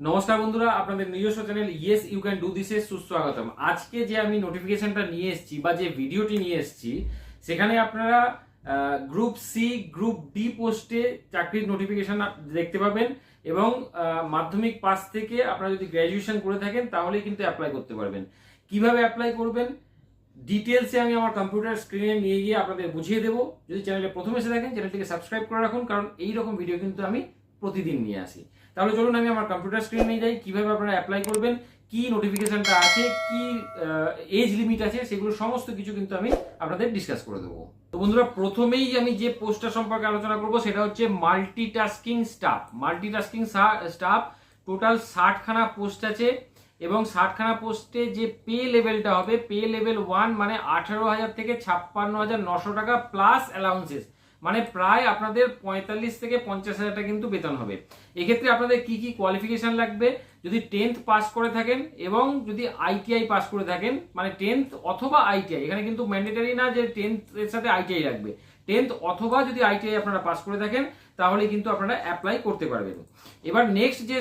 নমস্কার বন্ধুরা, আপনাদের নিজস্ব channel yes you can do this এর সুস্বাগতম। আজকে যে আমি নোটিফিকেশনটা নিয়ে এসেছি বা যে ভিডিওটি নিয়ে এসেছি, সেখানে আপনারা গ্রুপ সি গ্রুপ ডি পোস্টে চাকরির নোটিফিকেশন দেখতে পাবেন এবং মাধ্যমিক পাস থেকে আপনারা যদি গ্র্যাজুয়েশন করে থাকেন, তাহলেই কিন্তু অ্যাপ্লাই করতে পারবেন। কীভাবে অ্যাপ্লাই করবেন? ডিটেলসে আমি আমার কম্পিউটার স্ক্রিনে নিয়ে গিয়ে আপনাদের বুঝিয়ে দেবো। যদি চ্যানেলে প্রথম এসে থাকেন চ্যানেলটিকে সাবস্ক্রাইব করে রাখুন, কারণ এই রকম ভিডিও কিন্তু আমি প্রতিদিন নিয়ে আসি। তাহলে চলুন আমি আমার কম্পিউটার স্ক্রিনে যাই, কীভাবে আপনারা অ্যাপ্লাই করবেন, কি নোটিফিকেশনটা আছে, কি এজ লিমিট আছে, সেগুলো সমস্ত কিছু কিন্তু আমি আপনাদের ডিসকাস করে দেবো। তো বন্ধুরা, প্রথমেই আমি যে পোস্টটা সম্পর্কে আলোচনা করব, সেটা হচ্ছে multitasking staff multitasking staff total ষাটখানা post আছে এবং ষাটখানা পোস্টে যে পে লেভেলটা হবে পে লেভেল ওয়ান মানে আঠারো হাজার থেকে ছাপ্পান্ন হাজার নশো টাকা প্লাস অ্যালাউন্সেস মানে প্রায় আপনাদের পঁয়তাল্লিশ থেকে পঞ্চাশ হাজার টাকা কিন্তু বেতন হবে। এক্ষেত্রে আপনাদের কি কি কোয়ালিফিকেশন লাগবে? যদি টেন্থ পাস করে থাকেন এবং যদি আইটিআই পাস করে থাকেন মানে টেন্থ অথবা আইটিআই এখানে কিন্তু ম্যান্ডেটারি না যে টেন্থ এর সাথে আইটিআই লাগবে। টেন্থ অথবা যদি আইটিআই আপনারা পাস করে থাকেন, তাহলে কিন্তু আপনারা অ্যাপ্লাই করতে পারবেন। এবার নেক্সট যে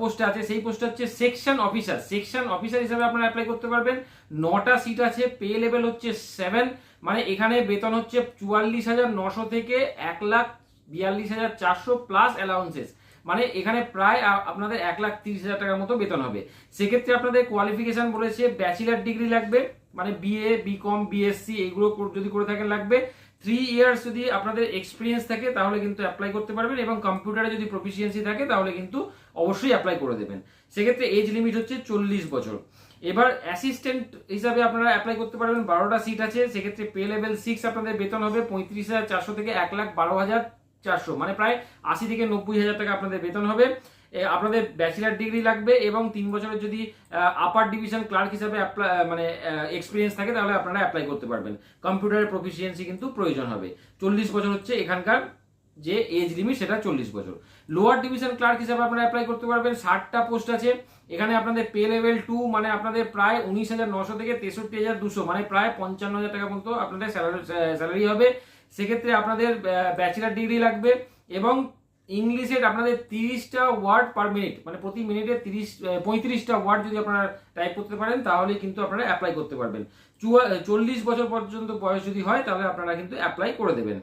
পোস্ট আছে, সেই পোস্ট হচ্ছে সেকশন অফিসার সেকশন অফিসার হিসাবে আপনারা অ্যাপ্লাই করতে পারবেন। নটা সিট আছে পে লেভেল হচ্ছে সেভেন মানে এখানে বেতন হচ্ছে চুয়াল্লিশ হাজার নশো থেকে এক লাখ বিয়াল্লিশ হাজার চারশো প্লাস অ্যালাউন্সেস মানে এখানে প্রায় আপনাদের এক লাখ তিরিশ হাজার টাকার মতো বেতন হবে। সেক্ষেত্রে আপনাদের কোয়ালিফিকেশন বলেছে ব্যাচেলার ডিগ্রি লাগবে মানে বিএ বিকম বিএসসি এইগুলো যদি করে থাকেন লাগবে। থ্রি ইয়ার্স যদি আপনাদের এক্সপিরিয়েন্স থাকে, তাহলে কিন্তু অ্যাপ্লাই করতে পারবেন এবং কম্পিউটারে যদি প্রফিসিয়েন্সি থাকে, তাহলে কিন্তু অবশ্যই অ্যাপ্লাই করে দেবেন। সেক্ষেত্রে এজ লিমিট হচ্ছে চল্লিশ বছর। এবার অ্যাসিস্ট্যান্ট হিসাবে আপনারা অ্যাপ্লাই করতে পারবেন, বারোটা সিট আছে, সেক্ষেত্রে পে লেভেল সিক্স আপনাদের বেতন হবে পঁয়ত্রিশ হাজার চারশো থেকে এক লাখ বারো হাজার চারশো মানে প্রায় আশি থেকে নব্বই হাজার টাকা আপনাদের বেতন হবে। আপনাদের ব্যাচেলার ডিগ্রি লাগবে এবং তিন বছরের যদি আপার ডিভিশন ক্লার্ক হিসাবে মানে এক্সপিরিয়েন্স থাকে, তাহলে আপনারা অ্যাপ্লাই করতে পারবেন। কম্পিউটারের প্রফিসিয়েন্সি কিন্তু প্রয়োজন হবে। চল্লিশ বছর হচ্ছে এখানকার যে এজ লিমিট সেটা চল্লিশ বছর। লোয়ার ডিভিশন ক্লার্ক হিসাবে আপনারা অ্যাপ্লাই করতে পারবেন। ষাটটা পোস্ট আছে। এখানে আপনাদের পে লেভেল টু মানে আপনাদের প্রায় উনিশ হাজার নশো থেকে তেষট্টি হাজার দুশো মানে প্রায় পঞ্চান্ন হাজার টাকা মতো আপনাদের স্যালারি হবে। সেক্ষেত্রে আপনাদের ব্যাচেলার ডিগ্রি লাগবে এবং ইংলিশের আপনাদের তিরিশটা ওয়ার্ড পার মিনিট মানে প্রতি মিনিটে তিরিশ পঁয়ত্রিশটা ওয়ার্ড যদি আপনারা টাইপ করতে পারেন, তাহলে কিন্তু আপনারা অ্যাপ্লাই করতে পারবেন। চল্লিশ বছর পর্যন্ত বয়স যদি হয়, তাহলে আপনারা কিন্তু অ্যাপ্লাই করে দেবেন।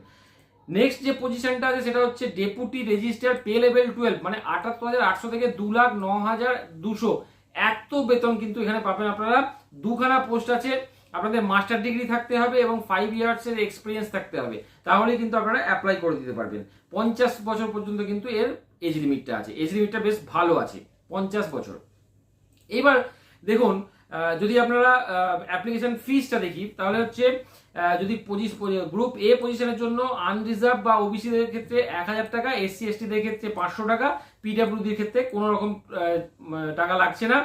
নেক্সট যে পজিশনটা আছে, সেটা হচ্ছে deputy registrar pay level twelve মানে আটাত্তর হাজার আটশো থেকে দু লাখ ন হাজার দুশো। এত বেতন কিন্তু এখানে পাবেন আপনারা। দুখানা পোস্ট আছে আপনাদের মাস্টার ডিগ্রি থাকতে হবে এবং ফাইভ ইয়ার্স এর এক্সপিরিয়েন্স থাকতে হবে। তাহলে কিন্তু আপনারা অ্যাপ্লাই করে দিতে পারবেন। পঞ্চাশ বছর পর্যন্ত কিন্তু এর এজ লিমিটটা আছে। এজ লিমিটটা বেশ ভালো আছে, পঞ্চাশ বছর। এবার দেখুন যদি আপনারা অ্যাপ্লিকেশন ফিসটা দেখি, তাহলে হচ্ছে যদি যদি গ্রুপ এ পজিশনের জন্য আনরিজার্ভ বা ওবিসিদের ক্ষেত্রে এক হাজার টাকা এসসি এসটিদের ক্ষেত্রে পাঁচশো টাকা পিডাব্লিউডির ক্ষেত্রে কোনো রকম টাকা লাগছে না।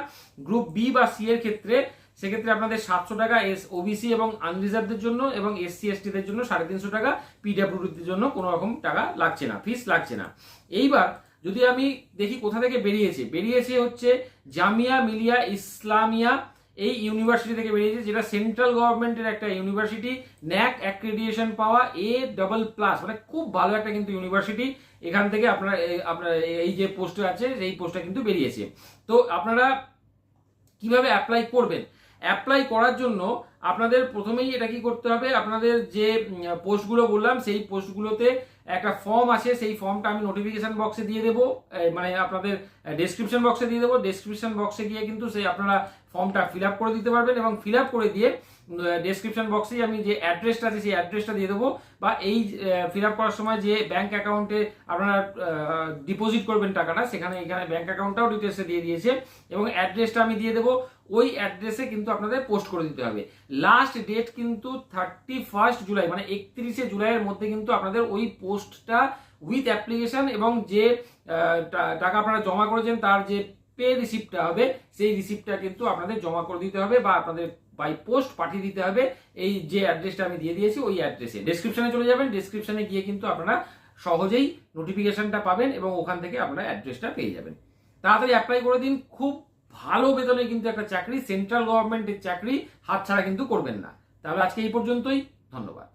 গ্রুপ বি বা সি এর ক্ষেত্রে সেক্ষেত্রে আপনাদের সাতশো টাকা এস ওবিসি এবং আনরিজার্ভদের জন্য এবং এসসি এসটিদের জন্য সাড়ে তিনশো টাকা পিডাব্লিউডির জন্য কোনো রকম টাকা লাগছে না ফিস লাগছে না। এইবার যদি আমি দেখি কোথা থেকে বেরিয়েছে বেরিয়েছে হচ্ছে জামিয়া মিলিয়া ইসলামিয়া এই ইউনিভার্সিটি থেকে বেরিয়েছে, যেটা সেন্ট্রাল গভর্নমেন্টের একটা ইউনিভার্সিটি ন্যাক অ্যাক্রেডিয়েশন পাওয়া এ ডাবল প্লাস মানে খুব ভালো একটা কিন্তু ইউনিভার্সিটি এখান থেকে আপনারা আপনার এই যে পোস্টে আছে এই পোস্টটা কিন্তু বেরিয়েছে। তো আপনারা কীভাবে অ্যাপ্লাই করবেন? অ্যাপ্লাই করার জন্য আপনাদের প্রথমেই এটা কি করতে হবে? আপনাদের যে পোস্টগুলো বললাম, সেই পোস্টগুলোতে একটা ফর্ম আছে, সেই ফর্মটা আমি নোটিফিকেশন বক্সে দিয়ে দেবো। মানে আপনাদের ডেসক্রিপশন বক্সে দিয়ে দেবো। ডেসক্রিপশন বক্সে গিয়ে কিন্তু সেই আপনারা ফর্মটা ফিল আপ করে দিতে পারবেন এবং ফিল আপ করে দিয়ে ডেসক্রিপশন বক্সেই আমি যে অ্যাড্রেসটা আছে, সেই অ্যাড্রেসটা দিয়ে দেবো বা এই ফিল আপ করার সময় যে ব্যাঙ্ক অ্যাকাউন্টে আপনারা ডিপোজিট করবেন টাকাটা, সেখানে, এখানে ব্যাঙ্ক অ্যাকাউন্টটাও ডিটেলসে দিয়ে দিয়েছে এবং অ্যাড্রেসটা আমি দিয়ে দেবো। ওই অ্যাড্রেসে কিন্তু আপনাদের পোস্ট করে দিতে হবে। লাস্ট ডেট কিন্তু থার্টি ফার্স্ট জুলাই মানে একত্রিশে জুলাইয়ের মধ্যে কিন্তু আপনাদের ওই পোস্টটা উইথ অ্যাপ্লিকেশন এবং যে টাকা আপনারা জমা করেছেন তার যে পে রিসিপ্টটা হবে, সেই রিসিপ্টটা কিন্তু আপনাদের জমা করে দিতে হবে বা আপনাদের বাই পোস্ট পাঠিয়ে দিতে হবে। এই যে অ্যাড্রেসটা আমি দিয়ে দিয়েছি, ওই অ্যাড্রেসে ডেসক্রিপশনে চলে যাবেন ডেসক্রিপশনে গিয়ে কিন্তু আপনারা সহজেই নোটিফিকেশনটা পাবেন এবং ওখান থেকে আপনারা অ্যাড্রেসটা পেয়ে যাবেন। তাড়াতাড়ি অ্যাপ্লাই করে দিন, খুব ভালো বেতনে কিন্তু একটা চাকরি সেন্ট্রাল গভর্নমেন্টের চাকরি, হাতছাড়া কিন্তু করবেন না। তাহলে আজকে এই পর্যন্তই, ধন্যবাদ।